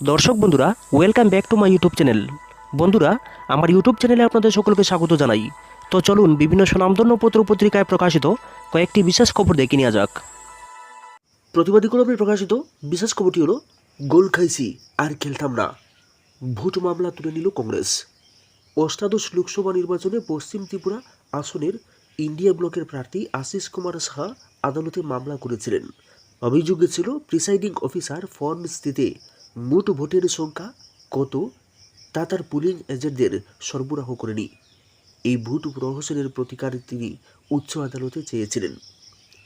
দর্শক বন্ধুরা welcome back to my YouTube channel বন্ধুরা, আমার ইউটিউব চ্যানেলে আপনাদের সকলকে স্বাগত জানাই। তো চলুন বিভিন্ন সুনামধন্য পত্র পত্রিকায় প্রকাশিত কয়েকটি বিশেষ খবর দেখে নেওয়া যাক। প্রতিবাদী কলমে প্রকাশিত বিশেষ খবরটি হলো, গোল খাইছি আর খেলতাম না। ভোট মামলা তুলে নিল কংগ্রেস। অষ্টাদশ লোকসভা নির্বাচনে পশ্চিম ত্রিপুরা আসনের ইন্ডিয়া ব্লকের প্রার্থী আশিস কুমার সাহা আদালতে মামলা করেছিলেন। অভিযোগে ছিল প্রিসাইডিং অফিসার ফর্ম স্থিতে। মোট ভোটের সংখ্যা কত তা তার পুলিং এজেন্টদের সরবরাহ করেনি। এই ভোট প্রহসনের প্রতিকার তিনি উচ্চ আদালতে চেয়েছিলেন।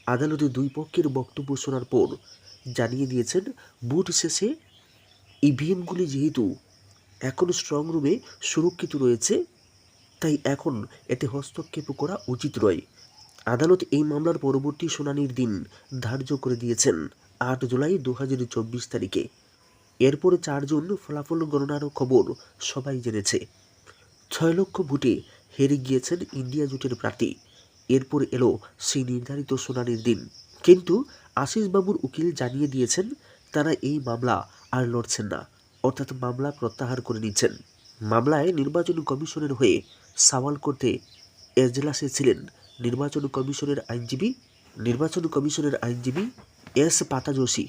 আদালতে দুই পক্ষের বক্তব্য শোনার পর জানিয়ে দিয়েছেন, ভোট শেষে ইভিএমগুলি যেহেতু এখন স্ট্রং রুমে সুরক্ষিত রয়েছে, তাই এখন এতে হস্তক্ষেপ করা উচিত নয়। আদালত এই মামলার পরবর্তী শুনানির দিন ধার্য করে দিয়েছেন আট জুলাই দু হাজার চব্বিশ তারিখে। এরপর চারজন ফলাফল গণনার খবর সবাই জেনেছে। ছয় লক্ষ ভোটে হেরে গিয়েছেন ইন্ডিয়া জোটের প্রার্থী। এরপর এলো সেই নির্ধারিত শুনানির দিন। কিন্তু আশিসবাবুর উকিল জানিয়ে দিয়েছেন, তারা এই মামলা আর লড়ছেন না, অর্থাৎ মামলা প্রত্যাহার করে নিচ্ছেন। মামলায় নির্বাচন কমিশনের হয়ে সওয়াল করতে এজলাসে ছিলেন নির্বাচন কমিশনের আইনজীবী, নির্বাচন কমিশনের আইনজীবী এস পাতাজোশী।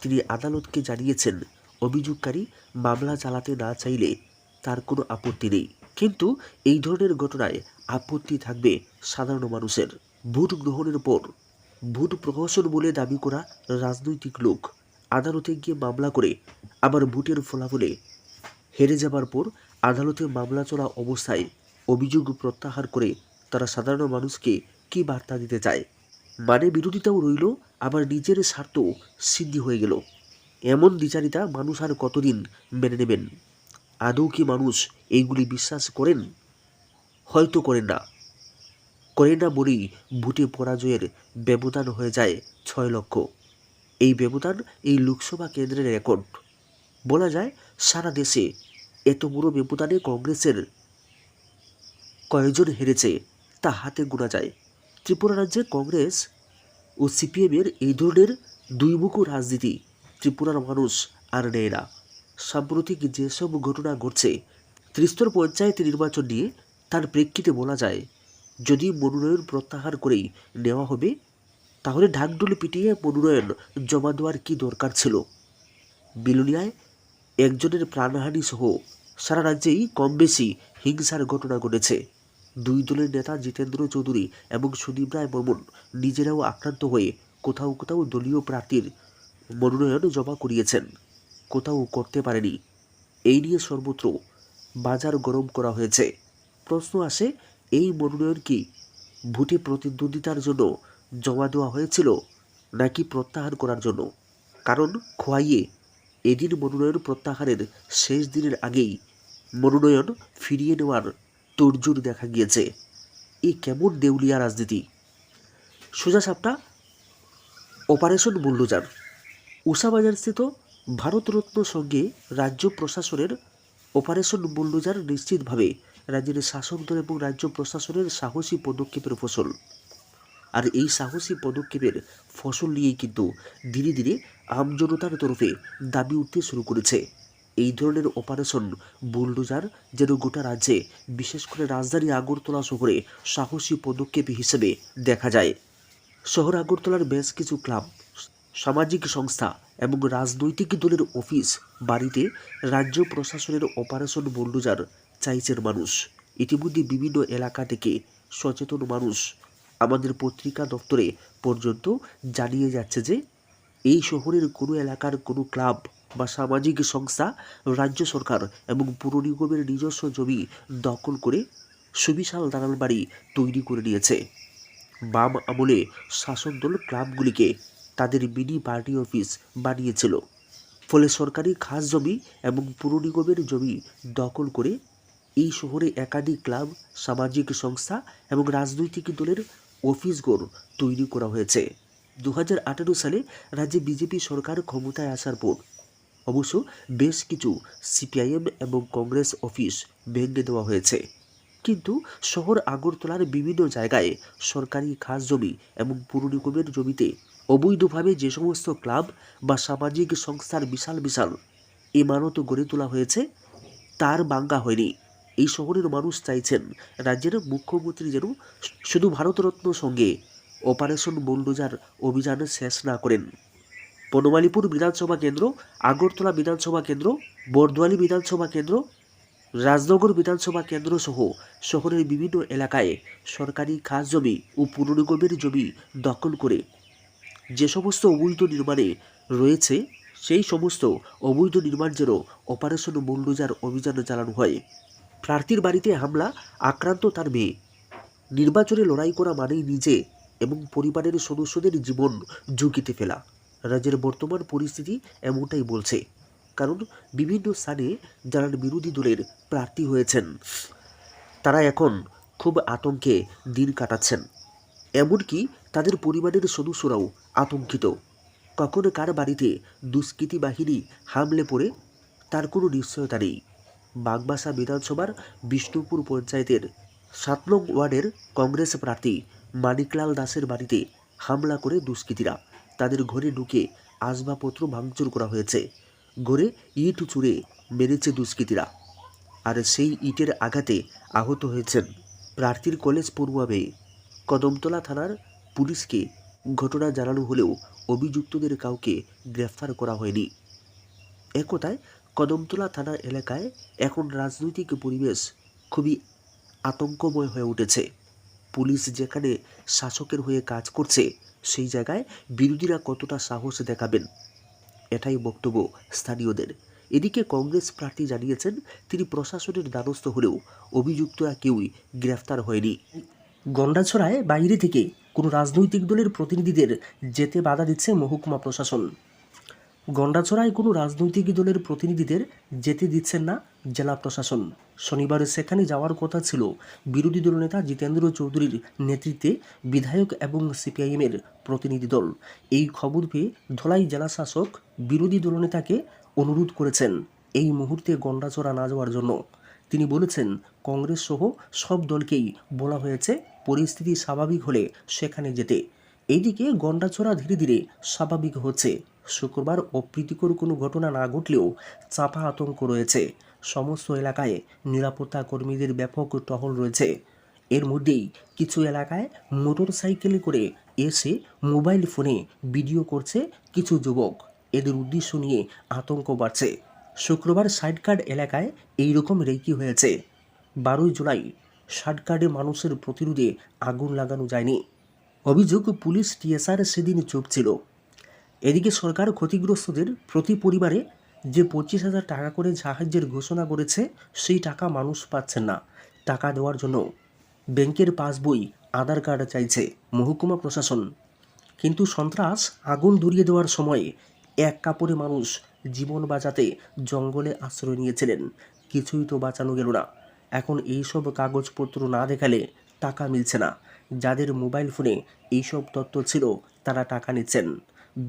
তিনি আদালতকে জানিয়েছেন অভিযোগকারী মামলা চালাতে না চাইলে তার কোনো আপত্তি নেই। কিন্তু এই ধরনের ঘটনায় আপত্তি থাকবে সাধারণ মানুষের। ভোট গ্রহণের পর ভোট প্রহসন বলে দাবি করা রাজনৈতিক লোক আদালতে গিয়ে মামলা করে আবার ভোটের ফলাফলে হেরে যাবার পর আদালতে মামলা চলা অবস্থায় অভিযোগ প্রত্যাহার করে তারা সাধারণ মানুষকে কী বার্তা দিতে চায়? মানে বিরোধিতাও রইল, আবার নিজের স্বার্থ সিদ্ধি হয়ে গেল। এমন দ্বিচারিতা মানুষ আর কতদিন মেনে নেবেন? আদৌ কি মানুষ এইগুলি বিশ্বাস করেন? হয়তো করেন না। করে না বলেই ভোটে পরাজয়ের ব্যবধান হয়ে যায় ছয় লক্ষ। এই ব্যবধান এই লোকসভা কেন্দ্রের রেকর্ড। বলা যায়, সারা দেশে এত বড় ব্যবধানে কংগ্রেসের কয়েকজন হেরেছে, তা হাতে গোনা যায়। ত্রিপুরা রাজ্যে কংগ্রেস ও সিপিএমের এই ধরনের দুইমুখো রাজনীতি ত্রিপুরার মানুষ আর নেয় না। সাম্প্রতিক যেসব ঘটনা ঘটছে, ত্রিস্তর পঞ্চায়েত নির্বাচন নিয়ে তার প্রেক্ষিতে বলা যায়, যদি মনোনয়ন প্রত্যাহার করেই নেওয়া হবে, তাহলে ঢাকঢোল পিটিয়ে মনোনয়ন জমা দেওয়ার কী দরকার ছিল? বিলুনিয়ায় একজনের প্রাণহানি সহ সারা রাজ্যেই কম বেশি হিংসার ঘটনা ঘটেছে। দুই দলের নেতা জিতেন্দ্র চৌধুরী এবং সুদীপ রায় বর্মন নিজেরাও আক্রান্ত হয়ে কোথাও কোথাও দলীয় প্রার্থীর মনোনয়ন জমা করিয়েছেন। কোথাও করতে পারেনি। এই নিয়ে সর্বত্র বাজার গরম করা হয়েছে। প্রশ্ন আসে, এই মনোনয়ন কি ভোটে প্রতিদ্বন্দ্বিতার জন্য জমা দেওয়া হয়েছিল নাকি প্রত্যাহার করার জন্য? কারণ খোয়াইয়ে এদিন মনোনয়ন প্রত্যাহারের শেষ দিনের আগেই মনোনয়ন ফিরিয়ে নেওয়ার তোড়জোড় দেখা গিয়েছে। এই কেমন দেউলিয়া রাজনীতি? সোজা সাপটা অপারেশন বুল্ডোজার। উষাবাজারস্থিত ভারতরত্ন সঙ্গে রাজ্য প্রশাসনের অপারেশন বুল্ডোজার নিশ্চিতভাবে রাজ্যের শাসক দল এবং রাজ্য প্রশাসনের সাহসী পদক্ষেপের ফসল। আর এই সাহসী পদক্ষেপের ফসল নিয়েই কিন্তু ধীরে ধীরে আমজনতার তরফে দাবি উঠতে শুরু করেছে। এই ধরনের অপারেশন বুলডোজার যেন গোটা রাজ্যে, বিশেষ করে রাজধানী আগরতলা শহরে সাহসী পদক্ষেপ হিসেবে দেখা যায়। শহর আগরতলার বেশ কিছু ক্লাব সামাজিক সংস্থা এবং রাজনৈতিক দলের অফিস বাড়িতে রাজ্য প্রশাসনের অপারেশন বুলডোজার চাইছেন মানুষ। ইতিমধ্যে বিভিন্ন এলাকা থেকে সচেতন মানুষ আমাদের পত্রিকা দপ্তরে পর্যন্ত জানিয়ে যাচ্ছে যে, এই শহরের কোনো এলাকার কোনো ক্লাব বা সামাজিক সংস্থা রাজ্য সরকার এবং পুর নিগমের নিজস্ব জমি দখল করে সুবিশাল দালাল বাড়ি তৈরি করে নিয়েছে। বাম আমলে শাসক দল ক্লাবগুলিকে তাদের মিনি পার্টি অফিস বানিয়েছিল। ফলে সরকারি খাস জমি এবং পুর নিগমের জমি দখল করে এই শহরে একাধিক ক্লাব, সামাজিক সংস্থা এবং রাজনৈতিক দলের অফিসঘর তৈরি করা হয়েছে। দু হাজার আঠারো সালে রাজ্যে বিজেপি সরকার ক্ষমতায় আসার পর অবশ্য বেশ কিছু সিপিআইএম এবং কংগ্রেস অফিস ভেঙে দেওয়া হয়েছে। কিন্তু শহর আগরতলার বিভিন্ন জায়গায় সরকারি খাস জমি এবং পুর নিগমের জমিতে অবৈধভাবে যে সমস্ত ক্লাব বা সামাজিক সংস্থার বিশাল বিশাল ইমারত গড়ে তোলা হয়েছে, তার বাঙ্গা হয়নি। এই শহরের মানুষ চাইছেন রাজ্যের মুখ্যমন্ত্রী যেন শুধু ভারতরত্ন সঙ্গে অপারেশন বুলডোজার অভিযান শেষ না করেন। বনমালীপুর বিধানসভা কেন্দ্র, আগরতলা বিধানসভা কেন্দ্র, বর্দোয়ালি বিধানসভা কেন্দ্র, রাজনগর বিধানসভা কেন্দ্র সহ শহরের বিভিন্ন এলাকায় সরকারি খাস জমি ও পুরনিগমের জমি দখল করে যে সমস্ত অবৈধ নির্মাণে রয়েছে, সেই সমস্ত অবৈধ নির্মাণ যেন অপারেশন বুলডোজার অভিযান চালানো হয়। প্রার্থীর বাড়িতে হামলা, আক্রান্ত তার মেয়ে। নির্বাচনে লড়াই করা মানেই নিজে এবং পরিবারের সদস্যদের জীবন ঝুঁকিতে ফেলা। রাজ্যের বর্তমান পরিস্থিতি এমনটাই বলছে। কারণ বিভিন্ন স্থানে যারা বিরোধী দলের প্রার্থী হয়েছেন, তারা এখন খুব আতঙ্কে দিন কাটাচ্ছেন। এমনকি তাদের পরিবারের সদস্যরাও আতঙ্কিত। কখন কার বাড়িতে দুষ্কৃতী বাহিনী হামলে পড়ে, তার কোনো নিশ্চয়তা নেই। বাগবাসা বিধানসভার বিষ্ণুপুর পঞ্চায়েতের সাত নং ওয়ার্ডের কংগ্রেস প্রার্থী মানিকলাল দাসের বাড়িতে হামলা করে দুষ্কৃতীরা। তাদের ঘরে ঢুকে আসবাবপত্র ভাঙচুর করা হয়েছে। ঘরে ইট চুড়ে মেরেছে দুষ্কৃতীরা। আর সেই ইটের আঘাতে আহত হয়েছেন প্রার্থীর কলেজ পড়ুয়া মেয়ে। কদমতলা থানার পুলিশকে ঘটনা জানানো হলেও অভিযুক্তদের কাউকে গ্রেফতার করা হয়নি। একতায় কদমতলা থানা এলাকায় এখন রাজনৈতিক পরিবেশ খুবই আতঙ্কময় হয়ে উঠেছে। পুলিশ যেখানে শাসকের হয়ে কাজ করছে, সেই জায়গায় বিরোধীরা কতটা সাহস দেখাবেন? এটাই বক্তব্য স্থানীয়দের। এদিকে কংগ্রেস প্রার্থী জানিয়েছেন, তিনি প্রশাসনের দ্বারস্থ হলেও অভিযুক্তরা কেউই গ্রেফতার হয়নি। গন্ডাছড়ায় বাইরে থেকে কোনো রাজনৈতিক দলের প্রতিনিধিদের যেতে বাধা দিচ্ছে মহকুমা প্রশাসন। গন্ডাছড়ায় কোনো রাজনৈতিক দলের প্রতিনিধিদের যেতে দিচ্ছেন না জেলা প্রশাসন। শনিবার সেখানে যাওয়ার কথা ছিল বিরোধী দলনেতা জিতেন্দ্র চৌধুরীর নেতৃত্বে বিধায়ক এবং সিপিআইএমের প্রতিনিধি দল। এই খবর পেয়ে ধলাই জেলা শাসক বিরোধী দলনেতাকে অনুরোধ করেছেন এই মুহূর্তে গন্ডাছড়া না যাওয়ার জন্য। তিনি বলেছেন, কংগ্রেস সহ সব দলকেই বলা হয়েছে পরিস্থিতি স্বাভাবিক হলে সেখানে যেতে। এইদিকে গন্ডাছড়া ধীরে ধীরে স্বাভাবিক হচ্ছে। শুক্রবার অপ্রীতিকর কোনো ঘটনা না ঘটলেও চাপা আতঙ্ক রয়েছে। সমস্ত এলাকায় নিরাপত্তা কর্মীদের ব্যাপক টহল রয়েছে। এর মধ্যেই কিছু এলাকায় মোটর সাইকেলে করে এসে মোবাইল ফোনে ভিডিও করছে কিছু যুবক। এদের উদ্দেশ্য নিয়ে আতঙ্ক বাড়ছে। শুক্রবার সাইডকার্ড এলাকায় এই রকম রেকি হয়েছে। বারোই জুলাই সাইডকার্ডে মানুষের প্রতিরোধে আগুন লাগানো যায়নি। অভিযোগ, পুলিশ টিএসআর সেদিন চুপ ছিল। এদিকে সরকার ক্ষতিগ্রস্তদের প্রতি পরিবারে যে পঁচিশ হাজার টাকা করে সাহায্যের ঘোষণা করেছে, সেই টাকা মানুষ পাচ্ছেন না। টাকা দেওয়ার জন্য ব্যাংকের পাসবই আধার কার্ড চাইছে মহকুমা প্রশাসন। কিন্তু সন্ত্রাস আগুন ধরিয়ে দেওয়ার সময় এক কাপড়ে মানুষ জীবন বাঁচাতে জঙ্গলে আশ্রয় নিয়েছিলেন। কিছুই তো বাঁচানো গেল না। এখন এইসব কাগজপত্র না দেখালে টাকা মিলছে না। যাদের মোবাইল ফোনে এইসব তথ্য ছিল, তারা টাকা নিচ্ছেন।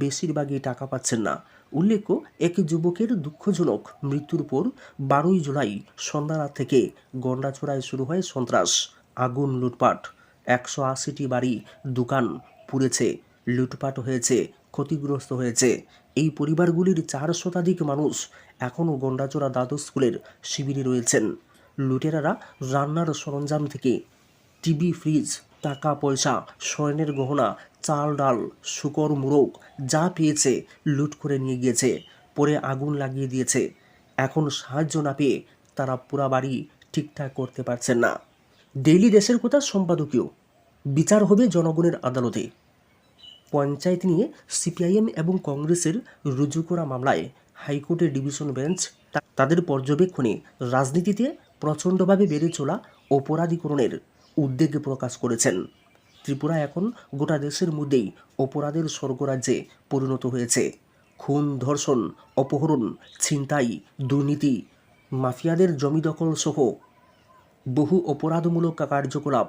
বেশিরভাগই টাকা পাচ্ছেন না। উল্লেখ্য, এক যুবকের দুঃখজনক মৃত্যুর পর বারোই জুলাই সন্ধ্যা রাত থেকে গন্ডাছড়ায় শুরু হয় সন্ত্রাস, আগুন লুটপাট। একশো আশিটি বাড়ি, দোকান পুড়েছে, লুটপাট হয়েছে, ক্ষতিগ্রস্ত হয়েছে। এই পরিবারগুলির চার শতাধিক মানুষ এখনও গন্ডাচড়া দ্বাদশ স্কুলের শিবিরে রয়েছেন। লুটেরারা রান্নার সরঞ্জাম থেকে টিভি, ফ্রিজ টাকা পয়সা স্বর্ণের গহনা চাল ডাল শুকর মুরগ যা পেয়েছে লুট করে নিয়ে গিয়েছে, পরে আগুন লাগিয়ে দিয়েছে। এখন সাহায্য না পেয়ে তারা পুরা বাড়ি ঠিকঠাক করতে পারছেন না। ডেইলি দেশের কথা সম্পাদকীয়। বিচার হবে জনগণের আদালতে। পঞ্চায়েত নিয়ে সিপিআইএম এবং কংগ্রেসের রুজু করা মামলায় হাইকোর্টের ডিভিশন বেঞ্চ তাদের পর্যবেক্ষণে রাজনীতিতে প্রচণ্ডভাবে বেড়ে চলা অপরাধীকরণের উদ্বেগ প্রকাশ করেছেন। ত্রিপুরা এখন গোটা দেশের মধ্যেই অপরাধের স্বর্গরাজ্যে পরিণত হয়েছে। খুন, ধর্ষণ, অপহরণ, ছিনতাই, দুর্নীতি, মাফিয়াদের জমি দখল সহ বহু অপরাধমূলক কার্যকলাপ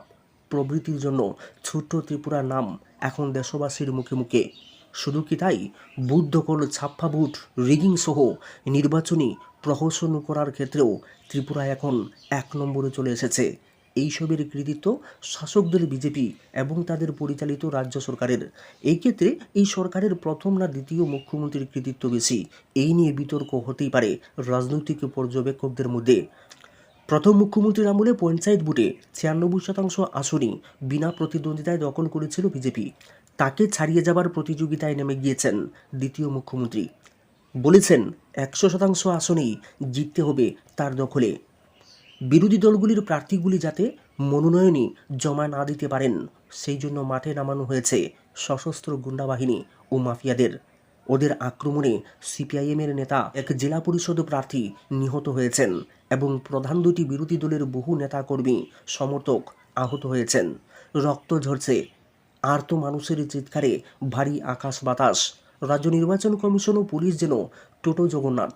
প্রভৃতির জন্য ছোট্ট ত্রিপুরার নাম এখন দেশবাসীর মুখে মুখে শুধু কি তাই? দখল ছাপ্পা বুথ রিগিং সহ নির্বাচনী প্রহসন করার ক্ষেত্রেও ত্রিপুরা এখন এক নম্বরে চলে এসেছে। এইসবের কৃতিত্ব শাসক বিজেপি এবং তাদের পরিচালিত রাজ্য সরকারের। এই ক্ষেত্রে এই সরকারের প্রথম না দ্বিতীয় মুখ্যমন্ত্রীর কৃতিত্ব বেশি। এই নিয়ে বিতর্ক হতেই পারে রাজনৈতিক পর্যবেক্ষকদের মধ্যে। প্রথম মুখ্যমন্ত্রীর আমলে পঞ্চায়েত বুটে ছিয়ানব্বই শতাংশ আসনই বিনা প্রতিদ্বন্দ্বিতায় দখল করেছিল বিজেপি। তাকে ছাড়িয়ে যাবার প্রতিযোগিতায় নেমে গিয়েছেন দ্বিতীয় মুখ্যমন্ত্রী। বলেছেন, একশো শতাংশ আসনেই জিততে হবে তার দখলে। বিরোধী দলগুলির প্রার্থীগুলি যাতে মনোনয়নই জমা না দিতে পারেন, সেই জন্য মাঠে নামানো হয়েছে সশস্ত্র গুন্ডা বাহিনী ও মাফিয়াদের। ওদের আক্রমণে সিপিআইএমের নেতা, এক জেলা পরিষদ প্রার্থী নিহত হয়েছেন এবং প্রধান দুটি বিরোধী দলের বহু নেতাকর্মী সমর্থক আহত হয়েছেন। রক্ত ঝরছে আর তো মানুষের চিৎকারে ভারী আকাশ বাতাস। রাজ্য নির্বাচন কমিশন ও পুলিশ যেন টোটো জগন্নাথ।